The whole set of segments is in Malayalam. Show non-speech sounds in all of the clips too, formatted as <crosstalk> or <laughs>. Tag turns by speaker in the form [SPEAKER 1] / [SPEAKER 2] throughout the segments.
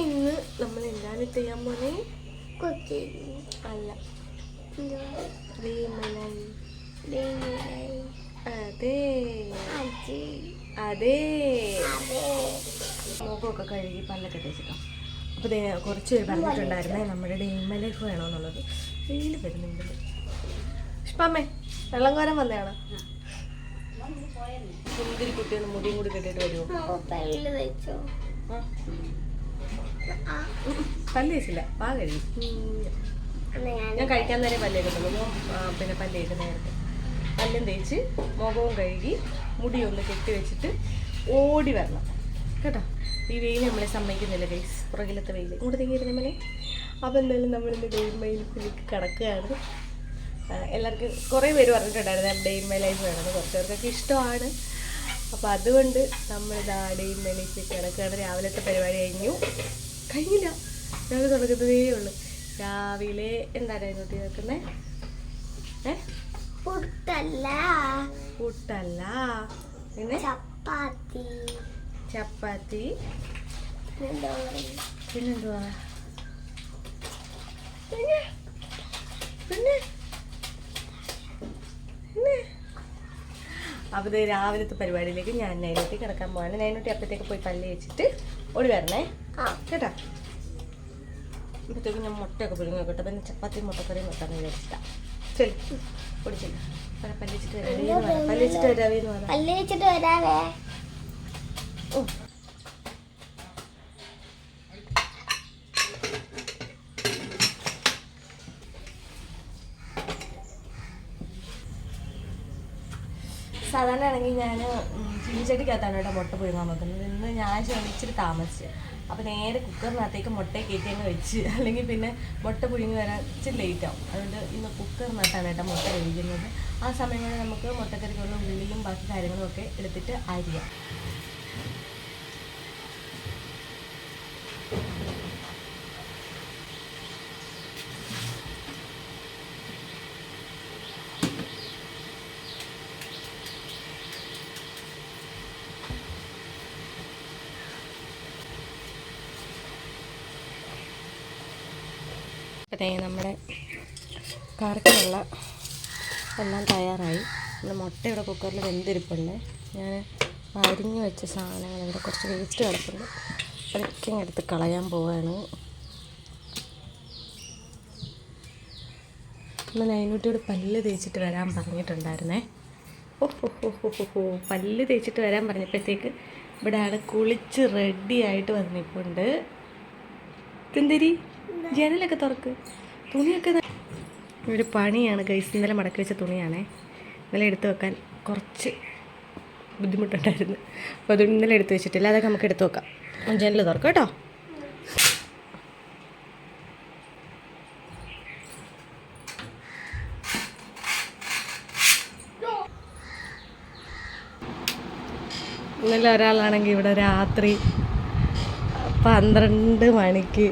[SPEAKER 1] ഇന്ന് നമ്മൾ എന്താണ് ചെയ്യാൻ പോണേ?
[SPEAKER 2] കുക്കിംഗ്.
[SPEAKER 1] അല്ല. അതെ. അതെ. മുഖമൊക്കെ കഴുകി പല്ലൊക്കെ തേച്ചിട്ടോ. അപ്പോൾ കുറച്ച് പേര് പറഞ്ഞിട്ടുണ്ടായിരുന്നേ നമ്മുടെ ഡെയിമ ലൈഫ് വേണമെന്നുള്ളത് വെയിൽ വരുന്നുണ്ട്. ഇഷ്ടമേ വെള്ളം കോരം വന്നതാണ്? സുന്ദരി കുട്ടിയൊന്ന് മുടിയും കൂടി കെട്ടിയിട്ട് വരുമോ
[SPEAKER 2] പല്ല് വെച്ചോ ആ.
[SPEAKER 1] പല്ല് തേച്ചില്ല. പാ കഴുകി.
[SPEAKER 2] ഞാൻ
[SPEAKER 1] കഴിക്കാൻ നേരെ പല്ലേ തേക്കത്തുള്ളൂ പിന്നെ പല്ലേക്ക് നേരത്തെ. പല്ലും തേച്ച് മുഖവും കഴുകി മുടി ഒന്ന് കെട്ടി വെച്ചിട്ട് ഓടി വരണം. കേട്ടോ? ഈ വെയിൽ നമ്മളെ സമ്മതിക്കുന്നില്ല ഗൈസ് പുറകിലത്തെ വെയിൽ. ഇങ്ങോട്ട് തെങ്ങിയിരുന്ന അപ്പം അപ്പോൾ എന്തായാലും നമ്മളിന്ന് വെയിൽ മൈലിലേക്ക് കിടക്കുകയാണ്. എല്ലാവർക്കും കുറേ പേര് പറഞ്ഞിട്ടുണ്ടായിരുന്നു ഡെയിൻ മൈ ലൈഫ് വേണമെന്ന്. കുറച്ച് പേർക്കൊക്കെ ഇഷ്ടമാണ്. അപ്പോൾ അതുകൊണ്ട് നമ്മൾ ഡെയിൻ മൈ ലൈഫിൽ കിടക്കുകയാണ്. രാവിലത്തെ പരിപാടി കഴിഞ്ഞു. കഴിഞ്ഞില്ല. ഞങ്ങൾ തുടങ്ങുന്നതേ ഉള്ളൂ. രാവിലെ എന്താണ് കുട്ടി വെക്കുന്നത് ഏ?
[SPEAKER 2] പുട്ടല്ല.
[SPEAKER 1] പുട്ടല്ല. പിന്നെ?
[SPEAKER 2] ചപ്പാത്തി.
[SPEAKER 1] ചപ്പാത്തി. പിന്നെന്തുവാ? പിന്നെ പിന്നെ? പിന്നെ? അപ്പോൾ ഇത് രാവിലത്തെ പരിപാടിയിലേക്ക് ഞാൻ നൈനോട്ടി കിടക്കാൻ പോവാണ്. നൈനോട്ടി അപ്പത്തേക്ക് പോയി പല്ല് വെച്ചിട്ട് ഓടി വരണേ.
[SPEAKER 2] ആ.
[SPEAKER 1] കേട്ടോ? അപ്പോഴത്തേക്ക് ഞാൻ മുട്ടയൊക്കെ പിടിങ്ങി കേട്ടോ. പിന്നെ ചപ്പാത്തി മുട്ടക്കറിയും വെക്കാൻ വിചാരിച്ചിട്ടാ. ശരി പൊടിച്ചില്ല. പല്ലിച്ചിട്ട് വരാവേ പല്ലിച്ചിട്ട് വരാവേ എന്ന് പറയാം
[SPEAKER 2] പല്ല് വെച്ചിട്ട് വരാവേ?
[SPEAKER 1] ഓ. സാധാരണ ആണെങ്കിൽ ഞാൻ ചീനിച്ചട്ടിക്കകത്താണ് കേട്ടോ മുട്ട പുഴുങ്ങാൻ വെക്കുന്നത്. ഇന്ന് ഞാൻ ശ്രമിച്ചിട്ട് താമസിച്ച്. അപ്പോൾ നേരെ കുക്കറിനകത്തേക്ക് മുട്ട കയറ്റി അങ്ങ് വെച്ച്. അല്ലെങ്കിൽ പിന്നെ മുട്ട പുഴുങ്ങി വരാൻ ഇച്ചിരി ലേറ്റ് ആവും. അതുകൊണ്ട് ഇന്ന് കുക്കറിനകത്താണ് കേട്ടോ മുട്ട കഴിക്കുന്നത് ആ സമയം കൊണ്ട് നമുക്ക് മുട്ടക്കറിക്കുള്ള ഉള്ളിയും ബാക്കി കാര്യങ്ങളും ഒക്കെ എടുത്തിട്ട് അരിയാം. അതെ നമ്മുടെ കറിക്കുള്ള എല്ലാം തയ്യാറായി. നമ്മുടെ മുട്ട ഇവിടെ കുക്കറിൽ വെന്തിരിപ്പുണ്ട്. ഞാൻ അരിഞ്ഞു വെച്ച സാധനങ്ങൾ ഇവിടെ കുറച്ച് വേസ്റ്റ് കിടപ്പുണ്ട്. അതൊക്കെ എടുത്ത് കളയാൻ പോവാണ്. ഇന്ന് നൈനൂട്ടിയോട് പല്ല് തേച്ചിട്ട് വരാൻ പറഞ്ഞിട്ടുണ്ടായിരുന്നേ. ഓ ഹോ ഹോ ഹോ ഹോ ഹോ. പല്ല് തേച്ചിട്ട് വരാൻ പറഞ്ഞപ്പോഴത്തേക്ക് ഇവിടെ ആൾ കുളിച്ച് റെഡി ആയിട്ട് വന്നിപ്പുണ്ട് എന്തിരി ജനലൊക്കെ തുറക്ക്. തുണിയൊക്കെ ഒരു പണിയാണ് ഗൈസ് ഇന്നലെ മടക്കി വെച്ച തുണിയാണേ. ഇന്നലെ എടുത്ത് വെക്കാൻ കുറച്ച് ബുദ്ധിമുട്ടുണ്ടായിരുന്നു. അപ്പോൾ അത് ഇന്നലെ എടുത്ത് വെച്ചിട്ടില്ല. അതൊക്കെ നമുക്ക് എടുത്ത് വെക്കാം. ജനൽ തുറക്കാം കേട്ടോ. ഇന്നലെ ഒരാളാണെങ്കിൽ ഇവിടെ രാത്രി പന്ത്രണ്ട് മണിക്ക്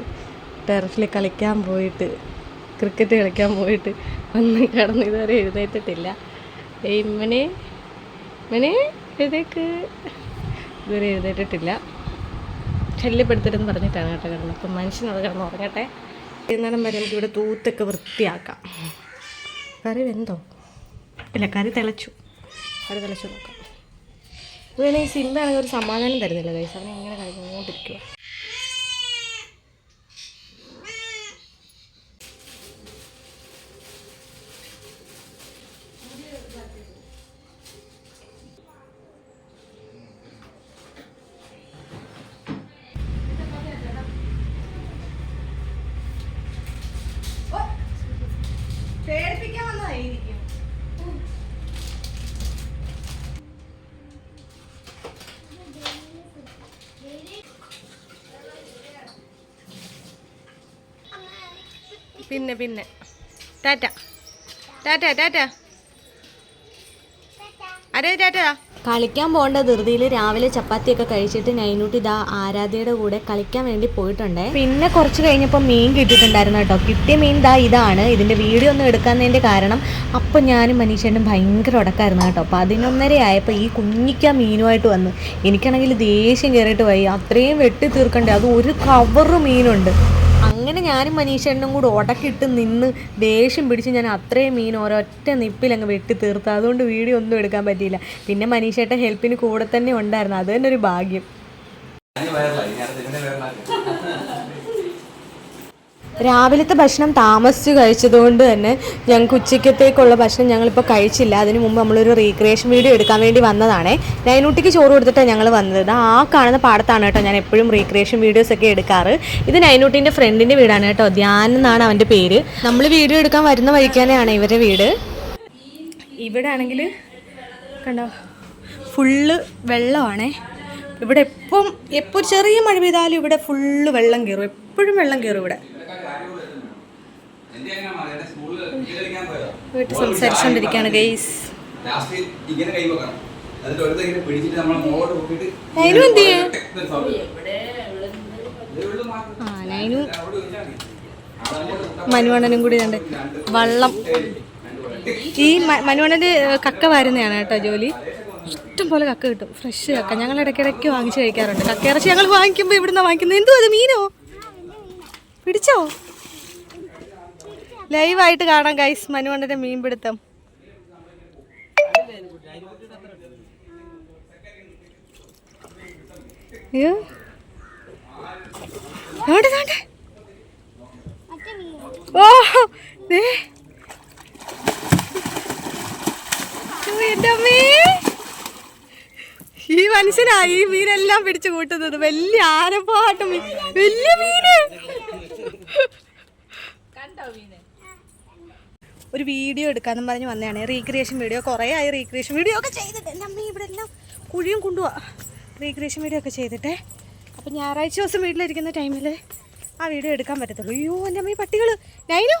[SPEAKER 1] ടെറസിൽ കളിക്കാൻ പോയിട്ട് ക്രിക്കറ്റ് കളിക്കാൻ പോയിട്ട് വന്ന് കിടന്ന് ഇതുവരെ എഴുന്നേറ്റിട്ടില്ല. ഇമ്മനെ ഇമ്മനെ എഴുതേക്ക് ഇതുവരെ എഴുന്നേറ്റിട്ടില്ല. ശല്യപ്പെടുത്തരുതെന്ന് പറഞ്ഞിട്ടാണ് കേട്ടോ കിടന്നത്. അപ്പം മനുഷ്യനോട് കിടന്ന് ഉറങ്ങട്ടെ. വൈകുന്നേരം വരെ എനിക്കിവിടെ തൂത്തൊക്കെ വൃത്തിയാക്കാം. കറി വെന്തോ? ഇല്ല കറി തിളച്ചു. കറി തിളച്ചു നോക്കാം. ഇതുവരെ ഈ സിമ്പാണെങ്കിൽ ഒരു സമാധാനം തരുന്നില്ല കൈസ് അവനെ ഇങ്ങനെ കഴിഞ്ഞുകൊണ്ടിരിക്കുക പിന്നെ പിന്നെ. ടാറ്റ. ടാറ്റ ടാറ്റ. അരേ ടാറ്റ. കളിക്കാൻ പോകേണ്ട ധൃതിയിൽ രാവിലെ ചപ്പാത്തിയൊക്കെ കഴിച്ചിട്ട് നൈനൂട്ടി ഇതാ ആരാധ്യയുടെ കൂടെ കളിക്കാൻ വേണ്ടി പോയിട്ടുണ്ട്. പിന്നെ കുറച്ച് കഴിഞ്ഞപ്പോൾ മീൻ കിട്ടിയിട്ടുണ്ടായിരുന്നു കേട്ടോ. കിട്ടിയ മീൻ ദാ ഇതാണ്. ഇതിന്റെ വീഡിയോ ഒന്നും എടുക്കാത്തതിന്റെ കാരണം അപ്പോൾ ഞാനും മനീഷേനും ഭയങ്കര ഉടക്കായിരുന്നു കേട്ടോ. പതിനൊന്നര ആയപ്പോൾ ഈ കുഞ്ഞിക്ക മീനുമായിട്ട് വന്നു. എനിക്കാണെങ്കിൽ ദേഷ്യം കയറിയിട്ട് പോയി അത്രയും വെട്ടി തീർക്കണ്ടേ. അത് ഒരു കവറ് മീനുണ്ട്. ഞാനും മനീഷേണ്ണും കൂടെ ഉടക്കിട്ട് നിന്ന് ദേഷ്യം പിടിച്ച് ഞാൻ അത്രയും മീൻ ഒരൊറ്റ നിപ്പിൽ അങ്ങ് വെട്ടി തീർത്തു. അതുകൊണ്ട് വീഡിയോ ഒന്നും എടുക്കാൻ പറ്റിയില്ല. പിന്നെ മനീഷേട്ടൻ ഹെൽപ്പിന് കൂടെ തന്നെ ഉണ്ടായിരുന്നു. അത് തന്നെ ഒരു ഭാഗ്യം. രാവിലത്തെ ഭക്ഷണം താമസിച്ച് കഴിച്ചതുകൊണ്ട് തന്നെ ഞങ്ങൾക്ക് ഉച്ചക്കത്തേക്കുള്ള ഭക്ഷണം ഞങ്ങളിപ്പോൾ കഴിച്ചില്ല. അതിന് മുമ്പ് നമ്മളൊരു റീക്രിയേഷൻ വീഡിയോ എടുക്കാൻ വേണ്ടി വന്നതാണേ. നൈനൂട്ടിക്ക് ചോറ് കൊടുത്തിട്ടാണ് ഞങ്ങൾ വന്നത്. ആ കാണുന്ന പാടത്താണ് കേട്ടോ ഞാൻ എപ്പോഴും റീക്രിയേഷൻ വീഡിയോസ് ഒക്കെ എടുക്കാറ്. ഇത് നൈനൂട്ടിന്റെ ഫ്രണ്ടിന്റെ വീടാണ് കേട്ടോ. ധ്യാൻ എന്നാണ് അവന്റെ പേര്. നമ്മൾ വീഡിയോ എടുക്കാൻ വരുന്ന വഴിക്കാനാണ് ഇവരുടെ വീട്.
[SPEAKER 3] ഇവിടെ ആണെങ്കിൽ കണ്ടോ? ഫുള്ള് വെള്ളമാണേ. ഇവിടെ എപ്പം എപ്പോൾ ചെറിയ മഴ പെയ്താലും ഇവിടെ ഫുള്ള് വെള്ളം കയറും എപ്പോഴും വെള്ളം കയറും ഇവിടെ വീട്ടിൽ സംസാരിച്ചുകൊണ്ടിരിക്കുകയാണ് ഗെയ്സ്
[SPEAKER 4] ലാസ്റ്റ് ഇങ്ങനെ കൈ വെക്കണം അതിൽ ഒരു ഇങ്ങനെ പിടിച്ചിട്ട്
[SPEAKER 3] നൈനു എന്ത് നൈനു.
[SPEAKER 4] മതി. അതങ്ങോട്ട്
[SPEAKER 3] മനുവണ്ണനും കൂടി ഉണ്ട്. വള്ളം. ഈ മനുവണ്ണന് മനുവണ്ണന്റെ കക്ക വരുന്നതാണ് കേട്ടോ ജോലി. ഇഷ്ടം പോലെ കക്ക കിട്ടും. ഫ്രഷ് കക്ക. ഞങ്ങൾ ഇടയ്ക്കിടയ്ക്ക് വാങ്ങിച്ച് കഴിക്കാറുണ്ട്. കക്ക ഇറച്ചി ഞങ്ങൾ വാങ്ങിക്കുമ്പോൾ ഇവിടുന്ന് വാങ്ങിക്കുന്നത്. എന്തോ അത് മീനോ. പിടിച്ചോ? ലൈവായിട്ട് കാണാം ഗൈസ് മനുവണ്ണന്റെ മീൻ പിടുത്തം അയ്യോ. ദാണ്ടെ, ദാണ്ടെ. ഓ ഈ മനുഷ്യനാ ഈ മീനെല്ലാം പിടിച്ചു കൂട്ടുന്നത്. വലിയ ആരപ്പാട്ട് മീൻ. വലിയ മീന്? ഒരു വീഡിയോ എടുക്കാന്നും പറഞ്ഞ് വന്നതാണ്. റീക്രിയേഷൻ വീഡിയോ കുറേ ആയി റീക്രിയേഷൻ വീഡിയോ ഒക്കെ ചെയ്തിട്ട്. എന്റെ അമ്മ ഇവിടെ എല്ലാം കുഴിയും കൊണ്ടുപോവാ. റീക്രിയേഷൻ വീഡിയോ ഒക്കെ ചെയ്തിട്ടേ. അപ്പം ഞായറാഴ്ച ദിവസം വീട്ടിലിരിക്കുന്ന ടൈമിൽ ആ വീഡിയോ എടുക്കാൻ പറ്റത്തുള്ളൂ. അയ്യോ എന്റെ അമ്മ ഈ പട്ടികൾ നൈനു?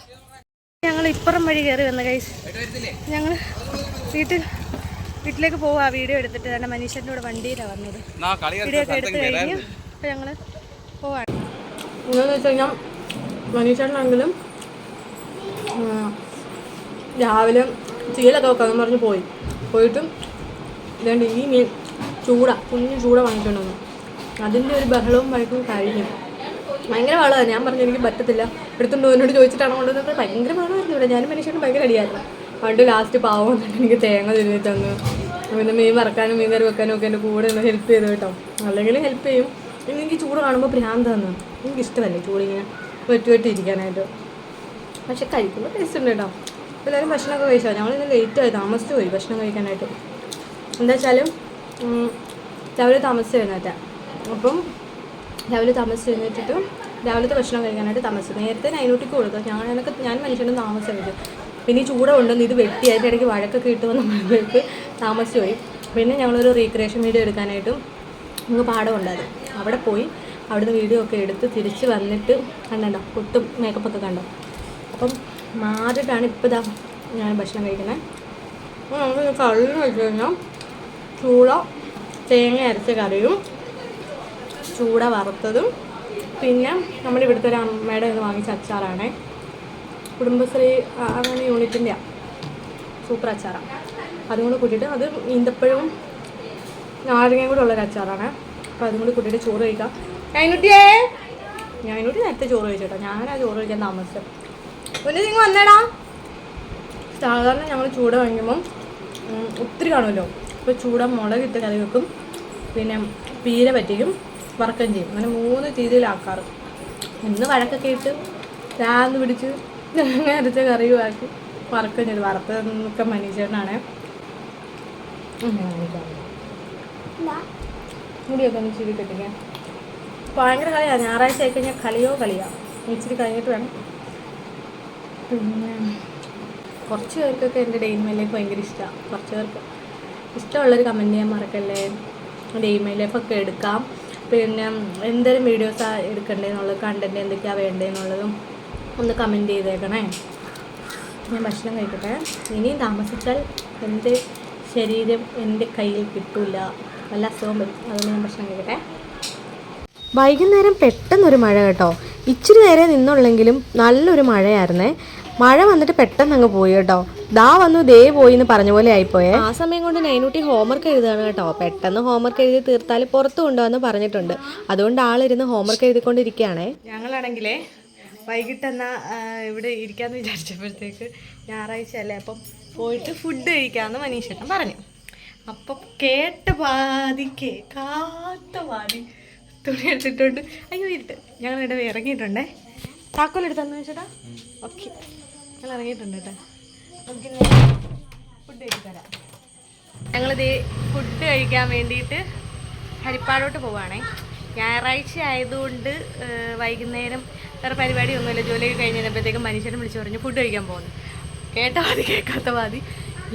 [SPEAKER 3] ഞങ്ങൾ ഇപ്പുറം വഴി കയറി വന്ന കൈസ് ഞങ്ങൾ വീട്ടിൽ വീട്ടിലേക്ക് പോവാ. വീഡിയോ എടുത്തിട്ട് തന്നെ മനീഷന്റെ കൂടെ വണ്ടിയിലാണ് വന്നത്. വീഡിയോ ഒക്കെ എടുത്ത് കഴിഞ്ഞ് അപ്പോൾ ഞങ്ങൾ പോവാണ് എന്താണെന്ന് വെച്ച് കഴിഞ്ഞാൽ മനീഷേട്ടനാണെങ്കിലും രാവിലെ ചീലൊക്കെ വെക്കാന്ന് പറഞ്ഞ് പോയി. പോയിട്ടും ഇതുകൊണ്ട് ഈ മീൻ ചൂട കുഞ്ഞു ചൂട വാങ്ങിക്കൊണ്ടു അതിന്റെ ഒരു ബഹളവും വഴക്കും കഴിഞ്ഞു. ഭയങ്കര വളമാണ് ഞാൻ പറഞ്ഞു എനിക്ക് പറ്റത്തില്ല. എടുത്തുണ്ടോ എന്നോട് ചോദിച്ചിട്ടാണ് കൊണ്ടുവന്നത്. ഭയങ്കര വളമായിരുന്നു ഇവിടെ. ഞാനും മനുഷ്യനും ഭയങ്കര അടിയായിരുന്നു. പണ്ട് ലാസ്റ്റ് പാവം എന്നിട്ട് എനിക്ക് തേങ്ങ തിരിഞ്ഞു തന്നു. പിന്നെ മീൻ വറക്കാനും മീൻ കറി വെക്കാനും ഒക്കെ എന്റെ കൂടെ ഒന്ന് ഹെൽപ്പ് ചെയ്തു കേട്ടോ. അല്ലെങ്കിൽ ഹെൽപ്പ് ചെയ്യും. എനിക്ക് ചൂട് കാണുമ്പോൾ ഭ്രാന്ത് എനിക്ക് ഇഷ്ടമല്ലേ ചൂടിങ്ങനെ വെട്ടി ഇരിക്കാനായിട്ട്. പക്ഷെ കഴിക്കുമ്പോൾ ടേസ്റ്റ് ഉണ്ട് കേട്ടോ. എല്ലാവരും ഭക്ഷണമൊക്കെ കഴിച്ചോ? ലേറ്റ് ആയി താമസിച്ച് പോയി ഭക്ഷണം കഴിക്കാനായിട്ട്. എന്താ വെച്ചാലും രാവിലെ താമസിച്ച് എഴുന്നേറ്റ. അപ്പം രാവിലെ താമസിച്ച് എഴുന്നേറ്റിട്ട് രാവിലത്തെ ഭക്ഷണം കഴിക്കാനായിട്ട് താമസിച്ചു. നേരത്തെ നൈനൂട്ടിക്ക് കൊടുത്തു. ഞങ്ങൾ എനിക്ക് ഞാൻ മനുഷ്യനും താമസിച്ചു കഴിച്ചു. പിന്നെ ഈ ചൂട കൊണ്ടുവന്ന് ഇത് വെട്ടി അതിന്റെ ഇടയ്ക്ക് വഴക്കൊക്കെ ഇട്ട് വന്നപ്പോഴേക്ക് താമസിച്ചു പോയി. പിന്നെ ഞങ്ങളൊരു റീക്രിയേഷൻ വീഡിയോ എടുക്കാനായിട്ടും നമുക്ക് പാടമുണ്ടായിരുന്നു അവിടെ പോയി അവിടുന്ന് വീഡിയോ ഒക്കെ എടുത്ത് തിരിച്ച് വന്നിട്ട് കണ്ടോ ഒട്ടും മേക്കപ്പൊക്കെ കണ്ടോ? അപ്പം മാറിയിട്ടാണ് ഇപ്പോൾ ഇതാ ഞാൻ ഭക്ഷണം കഴിക്കുന്നത്. അപ്പോൾ നമുക്ക് കള്ളെന്ന് വെച്ച് കഴിഞ്ഞാൽ ചൂട തേങ്ങ അരച്ച കറിയും ചൂട വറുത്തതും. പിന്നെ നമ്മുടെ ഇവിടുത്തെ ഒരു അമ്മയുടെ ഇത് വാങ്ങിച്ച അച്ചാറാണ്. കുടുംബശ്രീ അങ്ങനെ യൂണിറ്റിന്റെ സൂപ്പർ അച്ചാറാണ് അതും കൂടെ കൂട്ടിയിട്ട് അത് ഈന്തപ്പഴവും നാരങ്ങയും കൂടെ ഉള്ളൊരു അച്ചാറാണ്. അപ്പോൾ അതും കൂടി കൂട്ടിയിട്ട് ചോറ് കഴിക്കാം. ഞാൻ ഞാനുട്ടി നേരത്തെ ചോറ് കഴിച്ചോട്ടോ ഞാനാ ചോറ് കഴിക്കാൻ താമസിച്ചത്. പിന്നെ നിങ്ങൾ വന്നേടാ. സാധാരണ ഞങ്ങൾ ചൂട വാങ്ങിക്കുമ്പം ഒത്തിരി കാണുമല്ലോ. അപ്പോൾ ചൂട മുളകിട്ട് കറി വെക്കും. പിന്നെ പീര പറ്റിക്കും. വറക്കം ചെയ്യും. അങ്ങനെ മൂന്ന് രീതിയിലാക്കാറ്. ഇന്ന് വഴക്കൊക്കെ ഇട്ട് രാന്ന് പിടിച്ച് ഞങ്ങൾ <laughs> അരച്ച കറിയും ആക്കി വറക്കം ചെയ്ത് വറുത്തതൊക്കെ മനീഷേട്ടനാണ് മുടിയൊക്കെ ഒന്ന് ഇച്ചിരി കെട്ടിക്കാൻ ഭയങ്കര കളിയാണ് ഞായറാഴ്ച ആയിക്കഴിഞ്ഞാൽ കളിയോ കളിയാണ് ഇച്ചിരി കഴിഞ്ഞിട്ട് വേണം. പിന്നെ കുറച്ച് പേർക്കൊക്കെ എന്റെ ഡെയിൻ ലൈഫ് ഭയങ്കര ഇഷ്ടമാണ് കുറച്ച് പേർക്ക് ഇഷ്ടമുള്ളൊരു കമന്റ് ചെയ്യാൻ മറക്കല്ലേ? ഡെയിൻ ലൈഫൊക്കെ എടുക്കാം. പിന്നെ എന്തെങ്കിലും വീഡിയോസാണ് എടുക്കേണ്ടതെന്നുള്ളത് കണ്ടന്റ് എന്തൊക്കെയാണ് വേണ്ടതെന്നുള്ളതും ഒന്ന് കമന്റ് ചെയ്തേക്കണേ. ഞാൻ ഭക്ഷണം കഴിക്കട്ടെ. ഇനിയും താമസിച്ചാൽ എന്റെ ശരീരം എന്റെ കയ്യിൽ കിട്ടില്ല നല്ല അസുഖം വരും. അതുകൊണ്ട് ഞാൻ ഭക്ഷണം കഴിക്കട്ടെ.
[SPEAKER 1] വൈകുന്നേരം പെട്ടെന്നൊരു മഴ കേട്ടോ. ഇച്ചിരി നേരെ നിന്നുള്ളെങ്കിലും നല്ലൊരു മഴയായിരുന്നേ. മഴ വന്നിട്ട് പെട്ടെന്ന് അങ്ങ് പോയി കേട്ടോ. ദാ വന്നു ദേ പോയി എന്ന് പറഞ്ഞ പോലെ ആയിപ്പോയേ. ആ സമയം കൊണ്ട് നൈനൂട്ടി ഹോംവർക്ക് എഴുതുകയാണ് കേട്ടോ. പെട്ടെന്ന് ഹോംവർക്ക് എഴുതി തീർത്താൽ പുറത്തു കൊണ്ടുവന്ന് പറഞ്ഞിട്ടുണ്ട്. അതുകൊണ്ട് ആളിരുന്ന് ഹോംവർക്ക് എഴുതിക്കൊണ്ടിരിക്കുകയാണേ.
[SPEAKER 3] ഞങ്ങളാണെങ്കിലേ വൈകിട്ട് എന്നാ ഇവിടെ ഇരിക്കാന്ന് വിചാരിച്ചപ്പോഴത്തേക്ക് ഞായറാഴ്ച അല്ലേ അപ്പം പോയിട്ട് ഫുഡ് കഴിക്കാമെന്ന് മനീഷേട്ടൻ പറഞ്ഞു. അപ്പം കേട്ട പാതി കേൾക്കാത്ത പാതി തുണി എടുത്തിട്ടുണ്ട്. അയ്യോ ഇരുട്ട്. ഞങ്ങൾ ഇവിടെ ഇറങ്ങിയിട്ടുണ്ടേ. താക്കോൽ എടുത്താന്ന് വെച്ചേട്ടാ ഓക്കെ. ഞങ്ങൾ ഇറങ്ങിയിട്ടുണ്ട് കേട്ടോ. നമുക്ക് ഫുഡ് കഴിച്ചു തരാം. ഞങ്ങളിത് ഫുഡ് കഴിക്കാൻ വേണ്ടിയിട്ട് ഹരിപ്പാടോട്ട് പോവാണേ. ഞായറാഴ്ച ആയതുകൊണ്ട് വൈകുന്നേരം വേറെ പരിപാടിയൊന്നുമില്ല. ജോലിയൊക്കെ ജോലി കഴിഞ്ഞപ്പോഴത്തേക്കും മനുഷ്യനെ വിളിച്ച് പറഞ്ഞു ഫുഡ് കഴിക്കാൻ പോകുന്നു. കേട്ട മതി കേൾക്കാത്ത മതി.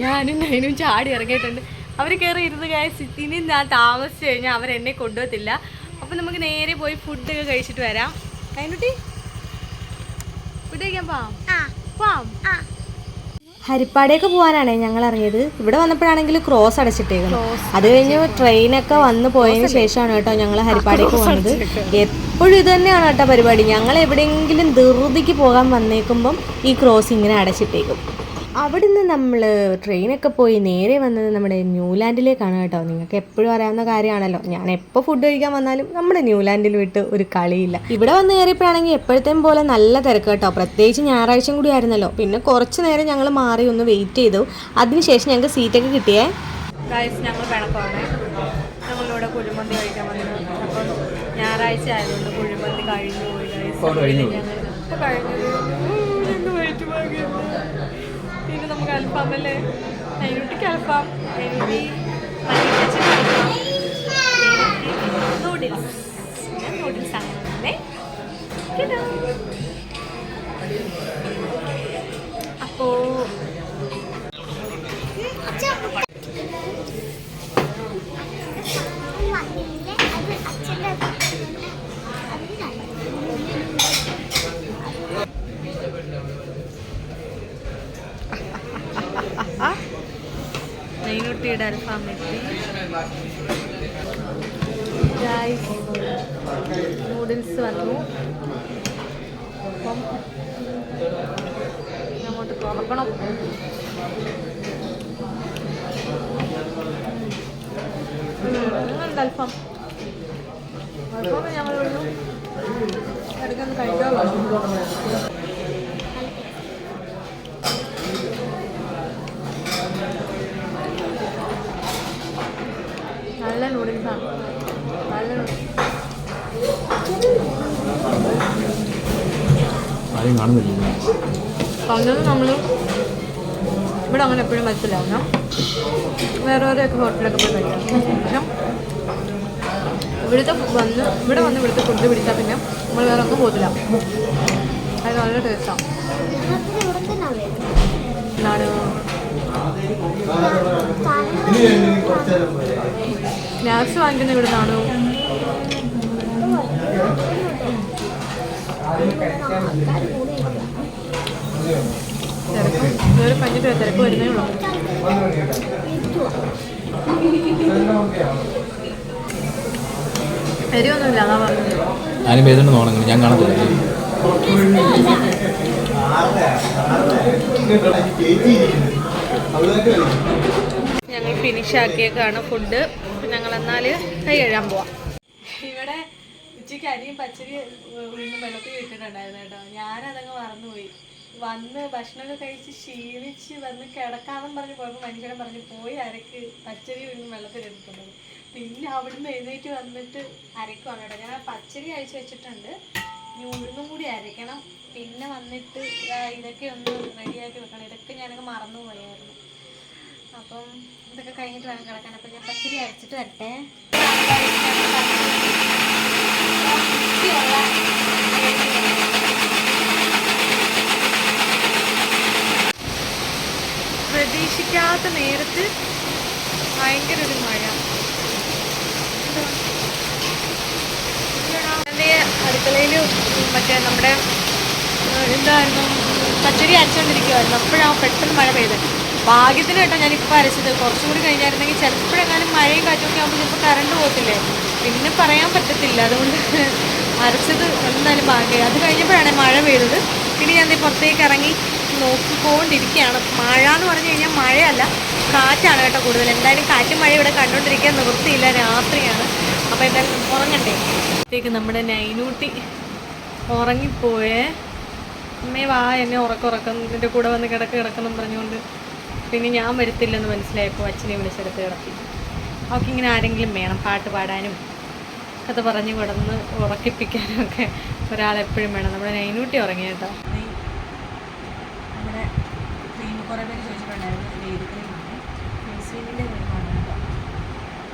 [SPEAKER 3] ഞാനും നൈനും ചാടി ഇറങ്ങിയിട്ടുണ്ട്. അവർ കയറി ഇരുന്ന് കഴിഞ്ഞാൽ ഇനി ഞാൻ താമസിച്ച് കഴിഞ്ഞാൽ അവരെന്നെ കൊണ്ടുപോകത്തില്ല അപ്പം നമുക്ക് നേരെ പോയി ഫുഡൊക്കെ കഴിച്ചിട്ട് വരാം. കൈനുട്ടി? ഫുഡ് കഴിക്കാൻ പോവാം? പോവാം.
[SPEAKER 1] ഹരിപ്പാടേക്ക് പോകാനാണേ ഞങ്ങൾ ഇറങ്ങിയത്. ഇവിടെ വന്നപ്പോഴാണെങ്കിൽ ക്രോസ് അടച്ചിട്ടേക്കുന്നു. അത് കഴിഞ്ഞ് ട്രെയിനൊക്കെ വന്ന് പോയതിന് ശേഷമാണ് കേട്ടോ ഞങ്ങൾ ഹരിപ്പാടേക്ക് പോകുന്നത് എപ്പോഴും ഇത് തന്നെയാണ് കേട്ടോ പരിപാടി. ഞങ്ങൾ എവിടെയെങ്കിലും ധൃതിക്ക് പോകാൻ വന്നേക്കുമ്പം ഈ ക്രോസ് ഇങ്ങനെ അടച്ചിട്ടേക്കും. അവിടുന്ന് നമ്മൾ ട്രെയിനൊക്കെ പോയി നേരെ വന്നത് നമ്മുടെ ന്യൂലാൻഡിലേക്കാണ് കേട്ടോ. നിങ്ങൾക്ക് എപ്പോഴും അറിയാവുന്ന കാര്യമാണല്ലോ. ഞാൻ എപ്പോൾ ഫുഡ് കഴിക്കാൻ വന്നാലും നമ്മുടെ ന്യൂലാൻഡിൽ വിട്ട് ഒരു കളിയില്ല. ഇവിടെ വന്ന് കയറിയപ്പോഴാണെങ്കിൽ എപ്പോഴത്തേം പോലെ നല്ല തിരക്ക് കേട്ടോ. പ്രത്യേകിച്ച് ഞായറാഴ്ചയും കൂടി ആയിരുന്നല്ലോ. പിന്നെ കുറച്ച് നേരം ഞങ്ങൾ മാറി ഒന്ന് വെയിറ്റ് ചെയ്തു. അതിനുശേഷം ഞങ്ങൾക്ക് സീറ്റൊക്കെ കിട്ടിയേ.
[SPEAKER 3] ഗായ്സ് ഞങ്ങൾ കുഴിമന്തി കഴിക്കാൻ അപ്പം ഞായറാഴ്ച ആയതുകൊണ്ട് കുഴിമന്തി കഴിഞ്ഞു പോയി ഗായ്സ്
[SPEAKER 4] കഴിഞ്ഞു.
[SPEAKER 3] നമുക്ക് അൽഫാമല്ലേ നൈനുട്ടിക്ക് അൽഫാം നൈനുട്ടി നൂഡിൽസ്. അങ്ങോട്ട് തുറക്കണം. ഉണ്ട് അൽഫാം? അൽഫാം ഞങ്ങളൊരു ഇടയ്ക്കൊന്ന് കഴിക്കാറുള്ളൂ നല്ല നൂഡിൽസാണ് നല്ല നൂഡിൽസ്
[SPEAKER 4] ആരും കാണുന്നില്ല.
[SPEAKER 3] നമ്മൾ ഇവിടെ അങ്ങനെ എപ്പോഴും മനസ്സിലാവുന്ന വേറെ വേറെയൊക്കെ ഹോട്ടലൊക്കെ പോയി കഴിക്കാം ഇവിടുത്തെ വന്ന് ഇവിടെ വന്ന് ഇവിടുത്തെ ഫുഡ് പിടിച്ചാൽ പിന്നെ നമ്മൾ വേറെ ഒന്നും പോകില്ല അത് നല്ല ടേസ്റ്റാണ് സ്നാക്സ് വാങ്ങിക്കുന്ന ഇവിടെ നിന്നാണ് ഇതുവരെ ഉള്ളൂ
[SPEAKER 4] പേരുണ്ട് തോന്നുന്നു ഞാൻ കാണത്തില്ല.
[SPEAKER 3] ഞങ്ങൾ ഫിനിഷ് ആക്കിയേക്കാണ് ഫുഡ് ഞങ്ങൾ എന്നാൽ കൈ കഴുകാൻ പോവാം. ഉച്ചയ്ക്ക് അരിയും പച്ചരി ഉഴുന്നും വെള്ളത്തിൽ ഇട്ടിട്ടുണ്ടായിരുന്നു കേട്ടോ. ഞാനതങ്ങ് മറന്നുപോയി. വന്ന് ഭക്ഷണമൊക്കെ കഴിച്ച് ക്ഷീണിച്ച് വന്ന് കിടക്കാമെന്ന് പറഞ്ഞ് പോയപ്പോൾ മനുഷ്യനെ പറഞ്ഞ് പോയി അരക്ക് പച്ചരി ഉഴുന്നും വെള്ളത്തിൽ എടുക്കുന്നത് പിന്നെ അവിടുന്ന് എഴുന്നേറ്റ് വന്നിട്ട് അരക്കുവാണ് കേട്ടോ. ഞാൻ പച്ചരി അഴിച്ച് വെച്ചിട്ടുണ്ട്. ഇനി ഉഴുന്നും കൂടി അരയ്ക്കണം പിന്നെ വന്നിട്ട് ഇതൊക്കെ ഒന്ന് റെഡിയാക്കി വെക്കണം. ഇതൊക്കെ ഞാനൊക്കെ മറന്നു പോയായിരുന്നു അപ്പം ഇതൊക്കെ കഴിഞ്ഞിട്ട് വേണം കിടക്കാൻ. അപ്പം ഞാൻ പച്ചരി അരച്ചിട്ട് വരട്ടെ. പ്രതീക്ഷിക്കാത്ത നേരത്ത് ഭയങ്കര ഒരു മഴ. അടുക്കളയിലും മറ്റേ നമ്മുടെ എന്തായിരുന്നു? പച്ചരി അരച്ചുകൊണ്ടിരിക്കുമായിരുന്നു അപ്പോഴാണ് പെട്ടെന്ന് മഴ പെയ്തത് ഭാഗ്യത്തിന് കേട്ടോ ഞാൻ ഇപ്പോൾ അരച്ചത് കുറച്ചും കൂടി കഴിഞ്ഞായിരുന്നെങ്കിൽ ചിലപ്പോഴെങ്ങാനും മഴയും കാറ്റൊക്കെ ആവുമ്പോൾ ചിലപ്പോൾ കറണ്ട് പോകത്തില്ലേ? പിന്നെ പറയാൻ പറ്റത്തില്ല. അതുകൊണ്ട് അരച്ചത് എന്തായാലും ഭാഗ്യം അത് കഴിഞ്ഞപ്പോഴാണ് മഴ പെയ്തത്. പിന്നെ ഞാൻ പുറത്തേക്ക് ഇറങ്ങി നോക്കിക്കൊണ്ടിരിക്കുകയാണ്. മഴ എന്ന് പറഞ്ഞു കഴിഞ്ഞാൽ മഴയല്ല കാറ്റാണ് കേട്ടോ കൂടുതൽ. എന്തായാലും കാറ്റും മഴ ഇവിടെ കണ്ടുകൊണ്ടിരിക്കാൻ നിവൃത്തിയില്ല രാത്രിയാണ്. അപ്പോൾ എന്തായാലും ഉറങ്ങണ്ടേ? ത്തേക്ക് നമ്മുടെ നൈനൂട്ടി ഉറങ്ങിപ്പോയേ. അമ്മേ വാ എന്നെ ഉറക്കുറക്കം നിന്റെ കൂടെ വന്ന് കിടക്ക് കിടക്കണം പറഞ്ഞുകൊണ്ട് പിന്നെ ഞാൻ വരത്തില്ലെന്ന് മനസ്സിലായപ്പോൾ അച്ഛനെ വിളിച്ചെടുത്ത് കിടത്തി. അവൾക്ക് ഇങ്ങനെ ആരെങ്കിലും വേണം പാട്ട് പാടാനും കഥ പറഞ്ഞു കിടന്ന് ഉറക്കിപ്പിക്കാനും ഒക്കെ ഒരാളെപ്പോഴും വേണം. നമ്മുടെ നൈനൂട്ടി ഉറങ്ങി കേട്ടോ. നമ്മുടെ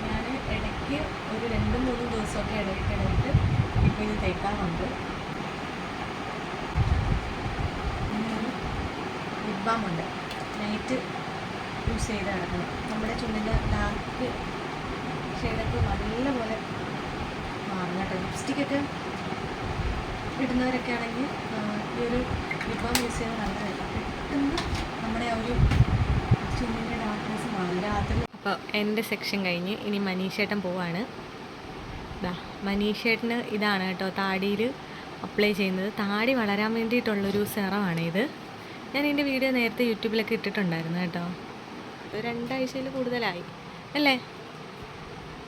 [SPEAKER 3] ഞാൻ ഇടയ്ക്ക് ഒരു രണ്ട് മൂന്ന് ഇത് തേക്കാറുണ്ട്. നൈറ്റ് യൂസ് ചെയ്ത് കിടക്കണം നമ്മുടെ ചുണ്ടിന്റെ ഡാർക്ക് ഷെയ്ഡൊക്കെ നല്ലപോലെ മാറും കേട്ടോ ലിപ്സ്റ്റിക്കൊക്കെ ഇടുന്നവരൊക്കെ ആണെങ്കിൽ ഈ ഒരു വിഭവം യൂസ് ചെയ്ത് നല്ലതായിരിക്കും. പെട്ടെന്ന് നമ്മുടെ ആ ഒരു ചുണ്ടിന്റെ ഡാർക്ക്നെസ് മാറും. രാത്രി അപ്പോൾ എന്റെ സെക്ഷൻ കഴിഞ്ഞ് ഇനി മനീഷേട്ടൻ പോവാണ്. ദാ മനീഷേട്ടന് ഇതാണ് കേട്ടോ താടിയിൽ അപ്ലൈ ചെയ്യുന്നത്. താടി വളരാൻ വേണ്ടിയിട്ടുള്ളൊരു സെറമാണ് ഇത്. ഞാൻ എന്റെ വീഡിയോ നേരത്തെ യൂട്യൂബിലൊക്കെ ഇട്ടിട്ടുണ്ടായിരുന്നു കേട്ടോ. ഇത് രണ്ടാഴ്ചയിൽ കൂടുതലായി അല്ലേ?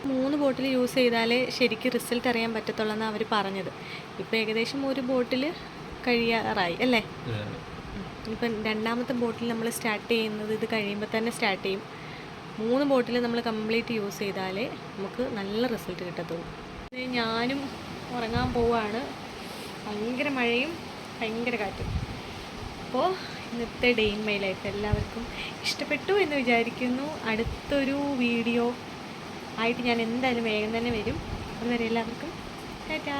[SPEAKER 3] മൂന്ന് ബോട്ടിൽ യൂസ് ചെയ്താലേ ശരിക്ക് റിസൾട്ട് അറിയാൻ പറ്റത്തുള്ളൂ അവർ പറഞ്ഞത്. ഇപ്പം ഏകദേശം ഒരു ബോട്ടിൽ കഴിയാറായി അല്ലേ? ഇപ്പം രണ്ടാമത്തെ ബോട്ടിൽ നമ്മൾ സ്റ്റാർട്ട് ചെയ്യുന്നത് ഇത് കഴിയുമ്പോൾ തന്നെ സ്റ്റാർട്ട് ചെയ്യും. മൂന്ന് ബോട്ടിൽ നമ്മൾ കംപ്ലീറ്റ് യൂസ് ചെയ്താലേ നമുക്ക് നല്ല റിസൾട്ട് കിട്ടത്തുള്ളൂ. ഞാനും ഉറങ്ങാൻ പോവാണ്. ഭയങ്കര മഴയും ഭയങ്കര കാറ്റും. അപ്പോൾ ഇന്നത്തെ ഡേ ഇൻ മൈ ലൈഫ് എല്ലാവർക്കും ഇഷ്ടപ്പെട്ടു എന്ന് വിചാരിക്കുന്നു. അടുത്തൊരു വീഡിയോ ആയിട്ട് ഞാൻ എന്തായാലും വേഗം തന്നെ വരും. അതുവരെ എല്ലാവർക്കും ടാറ്റാ.